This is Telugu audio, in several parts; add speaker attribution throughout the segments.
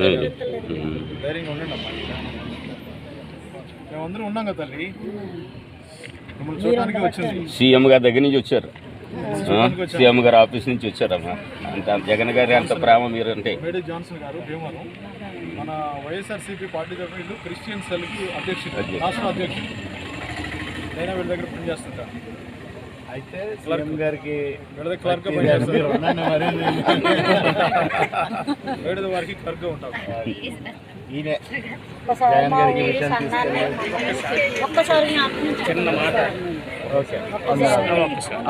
Speaker 1: ధైర్యంగా ఉండండి అమ్మా. మేమందరం ఉన్నాం కదా తల్లి. మిమ్మల్ని చూడడానికి వచ్చింది.
Speaker 2: సీఎం గారి దగ్గర నుంచి వచ్చారు. సీఎం గారి ఆఫీస్ నుంచి వచ్చారమ్మా అంత జగన్ గారి అంత ప్రేమ మీరు అంటే
Speaker 1: మేడే జాన్సన్ గారు భీమవరం. మన వైఎస్ఆర్సీపీ పార్టీ తరఫున క్రిస్టియన్ సెల్కి అధ్యక్షుడు రాష్ట్ర అధ్యక్షుడు. నేను వీళ్ళ దగ్గర పనిచేస్తుంటా
Speaker 3: అయితే సీఎం గారికి
Speaker 1: క్లర్క్ వారికి క్లర్క్గా ఉంటాం
Speaker 3: ఈయనే. జగన్ గారికి విషయం
Speaker 2: చిన్న మాట.
Speaker 3: ఓకే.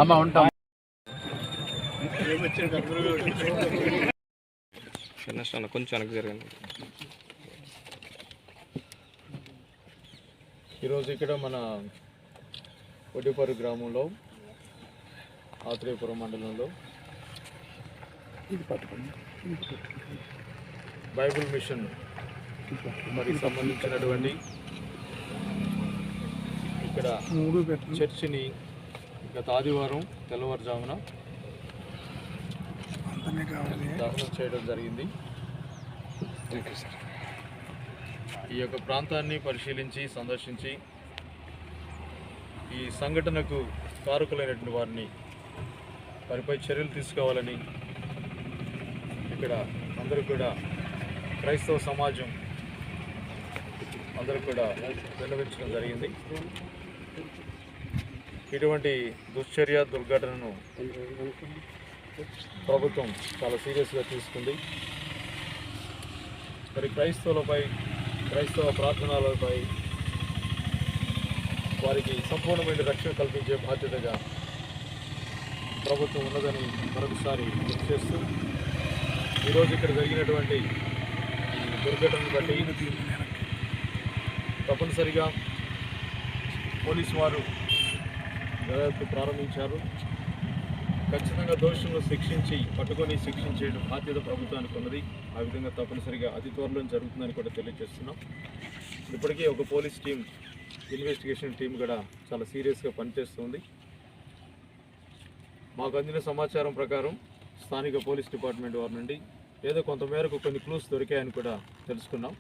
Speaker 3: అమ్మ ఉంటాం.
Speaker 2: కొంచెం వెనక్కి జరగండి.
Speaker 1: ఈరోజు ఇక్కడ మన ఒడ్డిపరు గ్రామంలో ఆత్రేయపురం మండలంలో. బైబిల్ మిషన్ మరి సంబంధించినటువంటి ఇక్కడ చర్చిని గత ఆదివారం తెల్లవారుజామున దహనం చేయడం జరిగింది. ఈ యొక్క ప్రాంతాన్ని పరిశీలించి సందర్శించి ఈ సంఘటనకు కారకులైనటువంటి వారిని వారిపై చర్యలు తీసుకోవాలని ఇక్కడ అందరూ కూడా క్రైస్తవ సమాజం అందరూ కూడా విన్నవించడం జరిగింది. ఇటువంటి దుశ్చర్య దుర్ఘటనను ప్రభుత్వం చాలా సీరియస్గా తీసుకుంది. మరి క్రైస్తవులపై క్రైస్తవ ప్రార్థనలపై వారికి సంపూర్ణమైన రక్షణ కల్పించే బాధ్యతగా ప్రభుత్వం ఉన్నదని మరొకసారి గుర్తు చేస్తూ ఈరోజు ఇక్కడ జరిగినటువంటి ఈ దుర్ఘటనను బట్టి తప్పనిసరిగా పోలీసు వారు దర్యాప్తు ప్రారంభించారు. ఖచ్చితంగా దోషులను శిక్షించి పట్టుకొని శిక్షించేయడం బాధ్యత ప్రభుత్వానికి ఉన్నది. ఆ విధంగా తప్పనిసరిగా అతి త్వరలో జరుగుతుందని కూడా తెలియజేస్తున్నాం. ఇప్పటికే ఒక పోలీస్ టీం ఇన్వెస్టిగేషన్ టీం కూడా చాలా సీరియస్గా పనిచేస్తుంది. మాకు అందిన సమాచారం ప్రకారం స్థానిక పోలీస్ డిపార్ట్మెంట్ వారి నుండి ఏదో కొంతమేరకు కొన్ని క్లూస్ దొరికాయని కూడా తెలుసుకున్నాం.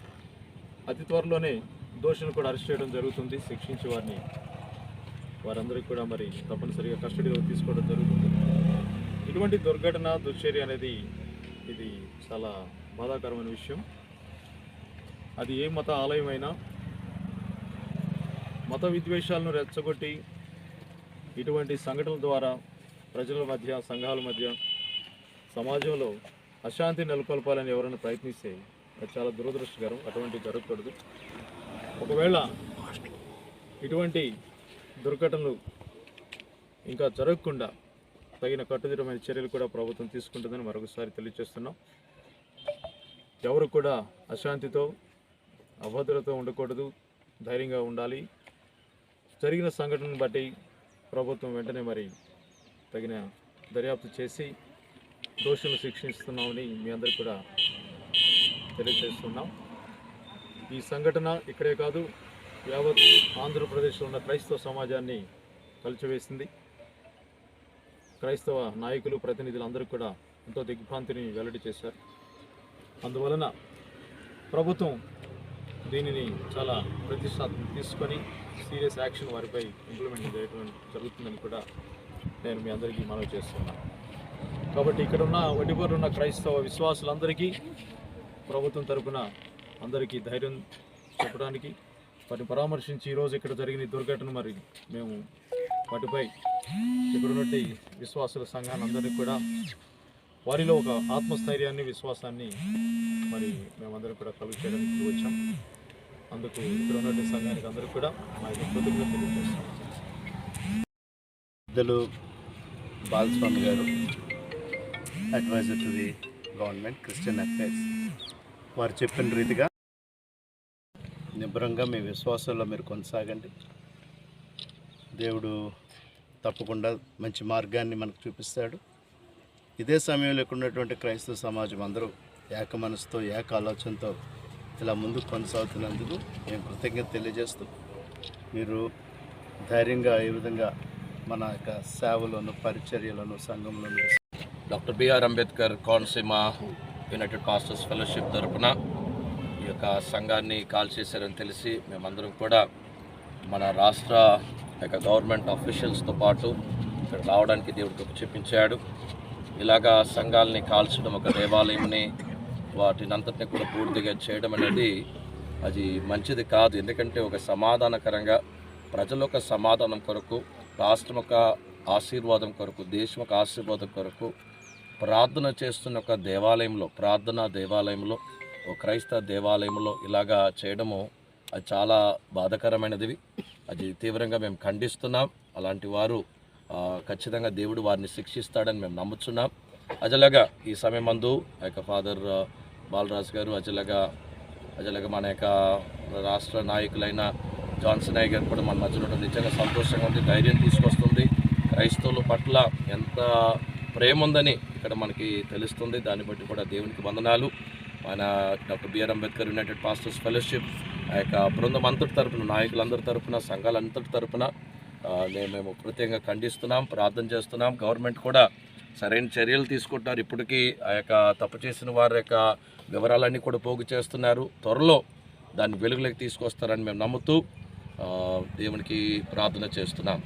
Speaker 1: అతి త్వరలోనే దోషులను కూడా అరెస్ట్ చేయడం జరుగుతుంది. శిక్షించి వారిని వారందరికీ కూడా మరి తప్పనిసరిగా కస్టడీలో తీసుకోవడం జరుగుతుంది. ఇటువంటి దుర్ఘటన దుశ్చర్య అనేది ఇది చాలా బాధాకరమైన విషయం. అది ఏ మత ఆలయమైనా మత విద్వేషాలను రెచ్చగొట్టి ఇటువంటి సంఘటనల ద్వారా ప్రజల మధ్య సంఘాల మధ్య సమాజంలో అశాంతి నెలకొల్పాలని ఎవరైనా ప్రయత్నిస్తే అది చాలా దురదృష్టకరం. అటువంటి జరగకూడదు. ఒకవేళ ఇటువంటి దుర్ఘటనలు ఇంకా జరగకుండా తగిన కట్టుదిట్టమైన చర్యలు కూడా ప్రభుత్వం తీసుకుంటుందని మరొకసారి తెలియజేస్తున్నాం. ఎవరు కూడా అశాంతితో అభద్రత ఉండకూడదు. ధైర్యంగా ఉండాలి. జరిగిన సంఘటనను బట్టి ప్రభుత్వం వెంటనే మరి తగిన దర్యాప్తు చేసి దోషులను శిక్షిస్తున్నామని మీ అందరికి కూడా తెలియజేస్తున్నాం. ఈ సంఘటన ఇక్కడే కాదు యావత్ ఆంధ్రప్రదేశ్లో ఉన్న క్రైస్తవ సమాజాన్ని కలిచివేసింది. క్రైస్తవ నాయకులు ప్రతినిధులు అందరూ కూడా ఎంతో దిగ్భ్రాంతిని వెల్లడి చేశారు. అందువలన ప్రభుత్వం దీనిని చాలా ప్రతిష్టాత్మక తీసుకొని సీరియస్ యాక్షన్ వారిపై ఇంప్లిమెంట్ చేయడం జరుగుతుందని కూడా నేను మీ అందరికీ మనవి చేస్తున్నాను కాబట్టి ఇక్కడ ఉన్న ఉన్న క్రైస్తవ విశ్వాసులందరికీ ప్రభుత్వం తరపున అందరికీ ధైర్యం చెప్పడానికి వాటిని పరామర్శించి ఈరోజు ఇక్కడ జరిగిన దుర్ఘటన మరి మేము వాటిపై ఇక్కడ విశ్వాసుల సంఘాన్ని అందరికీ కూడా వారిలో ఒక ఆత్మస్థైర్యాన్ని విశ్వాసాన్ని మరి మేమందరం కూడా కలుగు చేయడానికి వచ్చాం. అందుకు ఇక్కడ ఉన్నటువంటి సంఘానికి అందరూ కూడా మా యొక్క కృతజ్ఞతలు తెలియజేస్తాం
Speaker 3: పెద్దలు బాలస్వామి గారు adviser to the government Christian affairs వారు చెప్పిన రీతిగా నిబ్బరంగా మీ విశ్వాసంలో మీరు కొనసాగండి. దేవుడు తప్పకుండా మంచి మార్గాన్ని మనకు చూపిస్తాడు. ఇదే సమయంలో ఇక్కడ ఉన్నటువంటి క్రైస్తవ సమాజం అందరూ ఏక మనసుతో ఏక ఆలోచనతో ఇలా ముందుకు కొనసాగుతున్నందుకు మేము కృతజ్ఞత తెలియజేస్తూ మీరు ధైర్యంగా ఏ విధంగా మన యొక్క సేవలను పరిచర్యలను సంఘంలో
Speaker 2: doctor BR Ambedkar Konaseema united pastors fellowship తరఫున ఈ
Speaker 4: యొక్క సంఘాన్ని కాల్ చేశారని తెలిసి మేమందరం కూడా మన రాష్ట్ర యొక్క గవర్నమెంట్ ఆఫీషియల్స్తో పాటు ఇక్కడ రావడానికి దేవుడికి చూపించాడు. ఇలాగా సంఘాలని కాల్చడం ఒక దేవాలయంని వాటిని అంతటిని కూడా పూర్తిగా చేయడం అనేది అది మంచిది కాదు. ఎందుకంటే ఒక సమాధానకరంగా ప్రజల ఒక సమాధానం కొరకు రాష్ట్రం యొక్క ఆశీర్వాదం కొరకు దేశం యొక్క ఆశీర్వాదం కొరకు ప్రార్థన చేస్తున్న ఒక దేవాలయంలో ప్రార్థనా దేవాలయంలో ఒక క్రైస్తవ దేవాలయంలో ఇలాగా చేయడము అది చాలా బాధకరమైనది అది తీవ్రంగా మేము ఖండిస్తున్నాం. అలాంటి వారు ఖచ్చితంగా దేవుడు వారిని శిక్షిస్తాడని మేము నమ్ముతున్నాం అజలగా ఈ సమయం మందు ఆ యొక్క ఫాదర్ బాలరాజు గారు అజలగా అజలగా మన యొక్క రాష్ట్ర నాయకులైన జాన్సన్ అయ్య గారు కూడా మన మధ్యలో ఉంటుంది నిజంగా సంతోషంగా ఉంది ధైర్యం తీసుకొస్తుంది. క్రైస్తవుల పట్ల ఎంత ప్రేమ ఉందని ఇక్కడ మనకి తెలుస్తుంది. దాన్ని బట్టి కూడా దేవునికి వందనాలు. మన doctor BR Ambedkar united pastors fellowship ఆ యొక్క బృందం అంతటి తరపున నాయకులందరి తరపున సంఘాలంతటి తరపున మేము ప్రత్యేకంగా ఖండిస్తున్నాం ప్రార్థన చేస్తున్నాం. గవర్నమెంట్ కూడా సరైన చర్యలు తీసుకుంటున్నారు. ఇప్పటికీ ఆ యొక్క తప్పు చేసిన వారి యొక్క వివరాలన్నీ కూడా పోగు చేస్తున్నారు. త్వరలో దాన్ని వెలుగులోకి తీసుకొస్తారని మేము నమ్ముతూ దేవునికి ప్రార్థన చేస్తున్నాం.